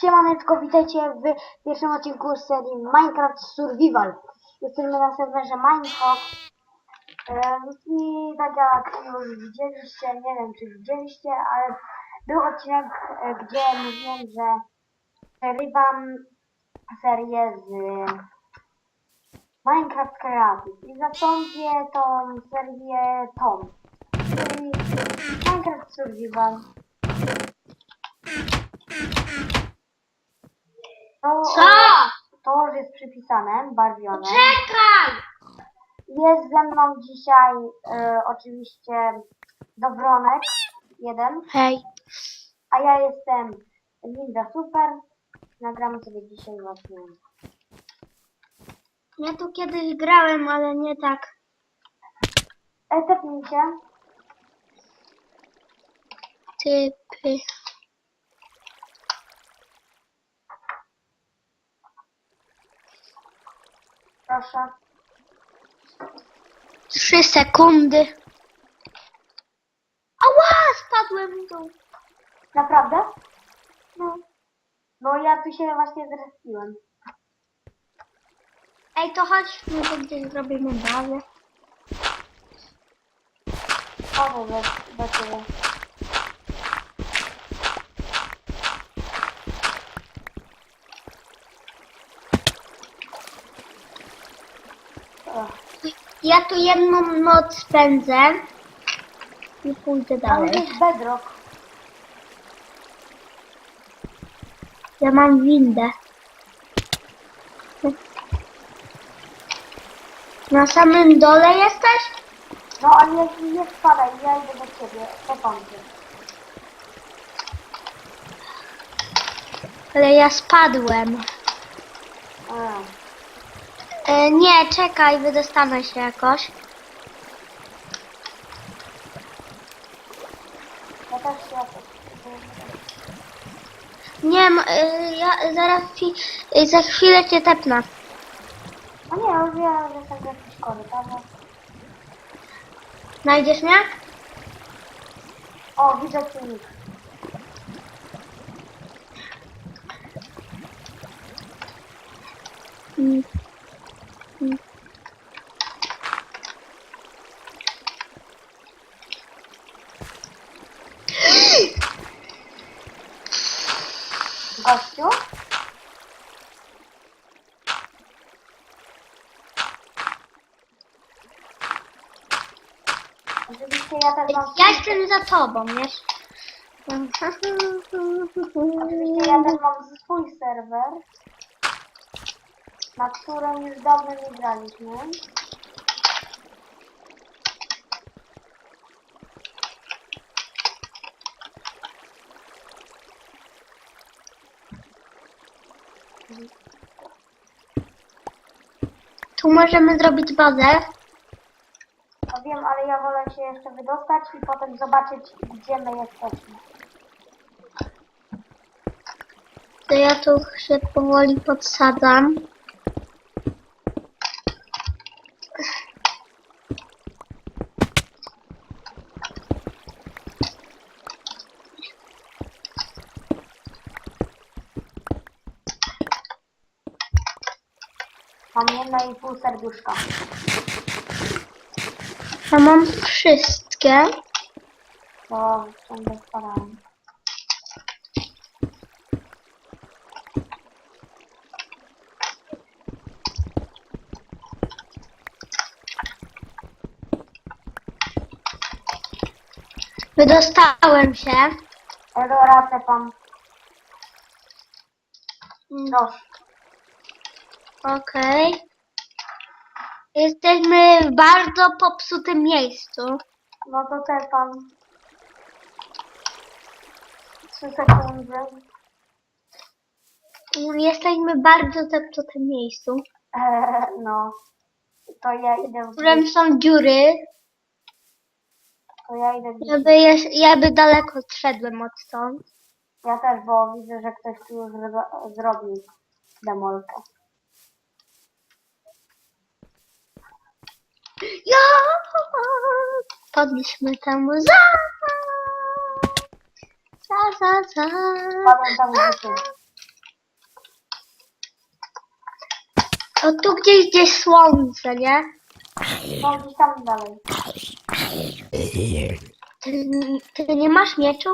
Siemaneczko, witajcie w pierwszym odcinku serii Minecraft Survival. Jesteśmy na serwerze Minecraft. I tak jak już widzieliście, nie wiem czy widzieliście, ale był odcinek, e, gdzie mówiłem, że przerywam serię z Minecraft Creative i zastąpię tą serię tą, czyli Minecraft Survival. To, Co? To już jest przypisane, barwione. Czekaj! Jest ze mną dzisiaj e, oczywiście Dobronek, jeden, Hej. a ja jestem Linda Super. Nagramy sobie dzisiaj właśnie. Ja tu kiedyś grałem, ale nie tak. E, tepnijcie. Typy. Proszę. Trzy sekundy. Ała! Spadłem w dół. Naprawdę? No. No ja tu się właśnie zrespiłem. Ej, to chodź, my to gdzieś zrobimy bazę. Chodzę do, do ciebie. O, Ja tu jedną noc spędzę i pójdę Tam dalej. jest bedrock. Ja mam windę. Na samym dole jesteś? No ale nie, nie spadaj, ja idę do ciebie. Tepam cię. Ale ja spadłem. A. E, nie, czekaj, wydostanę się jakoś. Ja też. Nie, m- e, ja zaraz ci, e, za chwilę cię tepnę. No nie, już wiem, że jestem w jakiejś korytarzu. Znajdziesz mnie? O, widzę silnik. Oczywiście ja też mam... Ja jestem za tobą, wiesz? Oczywiście ja też mam swój serwer, na którym już dawno nie graliśmy. Tu możemy zrobić bazę. No wiem, ale ja wolę się jeszcze wydostać i potem zobaczyć, gdzie my jesteśmy. To ja tu się powoli podsadzam. Mam jedno i pół serduszka. Ja mam wszystkie. spadałem. Wydostałem się. Eldorate pan. Proszę. Okej. Jesteśmy w bardzo popsutym miejscu. No to te pan. Trzy sekundy. Jesteśmy w bardzo zepsutym miejscu, Eee, no. To ja idę w w którym są dziury. To ja idę w Ja by, jeż- ja by daleko odszedłem od stąd. Ja też, bo widzę, że ktoś tu już zro- zrobił demolkę. Ja! Podliśmy temu za! Za, za, za! Padam tam. O tu gdzieś gdzieś słońce, nie? No, tam dalej. Ty, ty nie masz mieczu?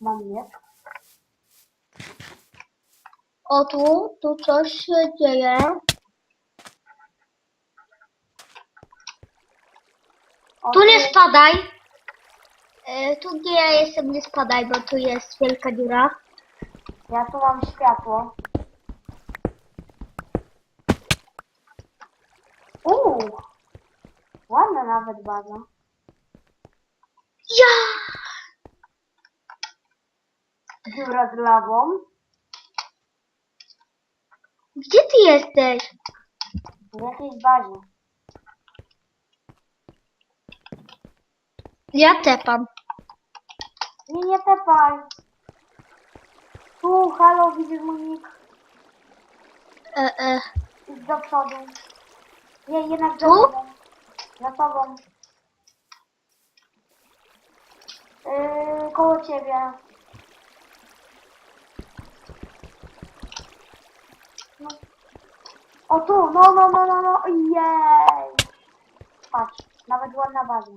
Mam nie. O tu, tu coś się dzieje. Tu nie spadaj. E, tu gdzie ja jestem nie spadaj, bo tu jest wielka dziura. Ja tu mam światło. Uuu! Ładna nawet baza. Ja! Dziura z lawą. Gdzie ty jesteś? W jakiejś bazie. Ja tepam. Nie, nie tepaj. Tu, halo, widzisz mój nick? E, e. Idź do przodu. Nie, jednak za Tu? tobą. Za tobą. Yy, koło ciebie. No. O tu, no, no, no, no, no, jej. Patrz, nawet ładna baza.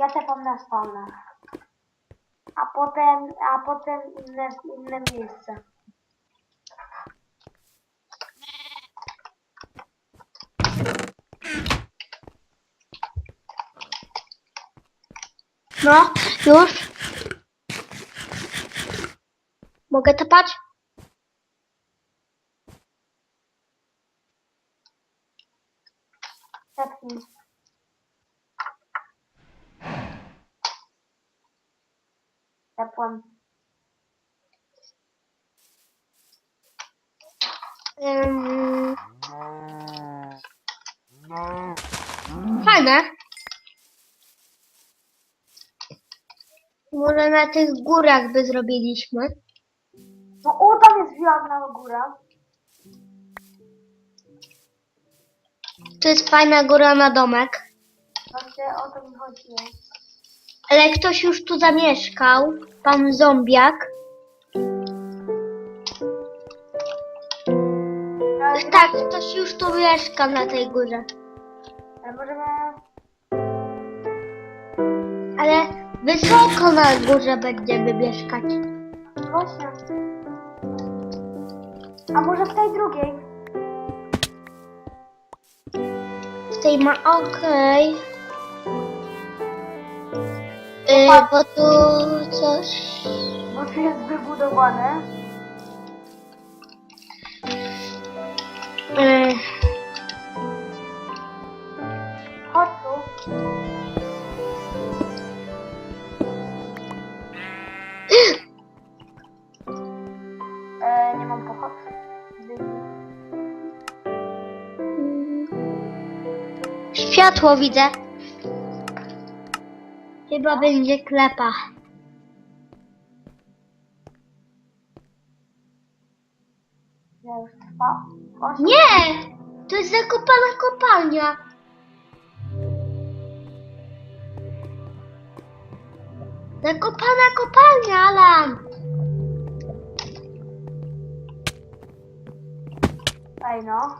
Ja tepam na spawnę. A potem, a potem inne, inne miejsce. No, już. Mogę tepać? Ym... Fajne. Może na tych górach by zrobiliśmy. No o, tam jest wiadna góra. To jest fajna góra na domek. Właśnie o to mi chodzi. Ale ktoś już tu zamieszkał. Pan zombiak. Tak, ktoś już tu mieszka na tej górze. Ale wysoko na górze będziemy mieszkać. Właśnie. A może w tej drugiej? W tej ma okej. Yy, bo tu coś... Bo tu jest wybudowane. Yy, Chodź tu. E, nie mam pochod. Światło widzę. Chyba będzie klepa. Nie! To jest zakopana kopalnia. Zakopana kopalnia, Alan. Ej no.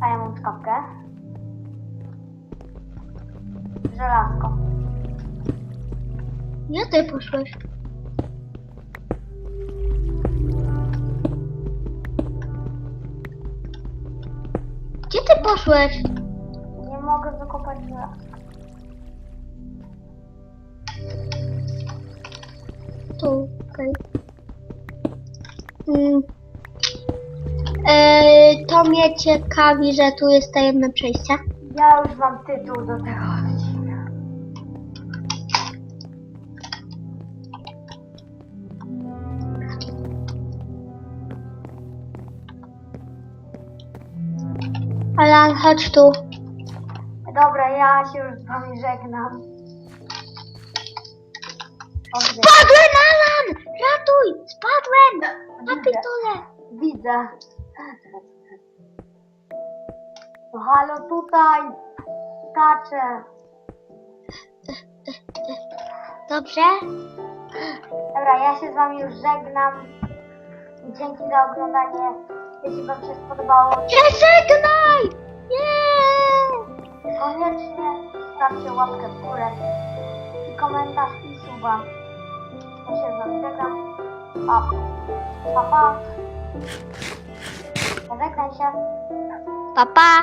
A ja mam skapkę. Żelazko. Gdzie ty poszłeś? Gdzie ty poszłeś? Nie mogę wykopać żelazka. Tu, okej. Mm. E, to mnie ciekawi, że tu jest tajemne przejście. Ja już mam tytuł do tego Alan, chodź tu. Dobra, ja się już z wami żegnam. Spadłem, Alan! Ratuj! Spadłem! Na Widzę. pitole. widzę. No halo, tutaj. Skaczę. Dobrze? Dobra, ja się z wami już żegnam. Dzięki za oglądanie. Jeśli wam się spodobało, Nie żegnaj! Nie! koniecznie stawcie łapkę w górę i komentarz i suba. Ja się z wami żegnam. Pa. Pa, pa. Pożegnaj się. Papa!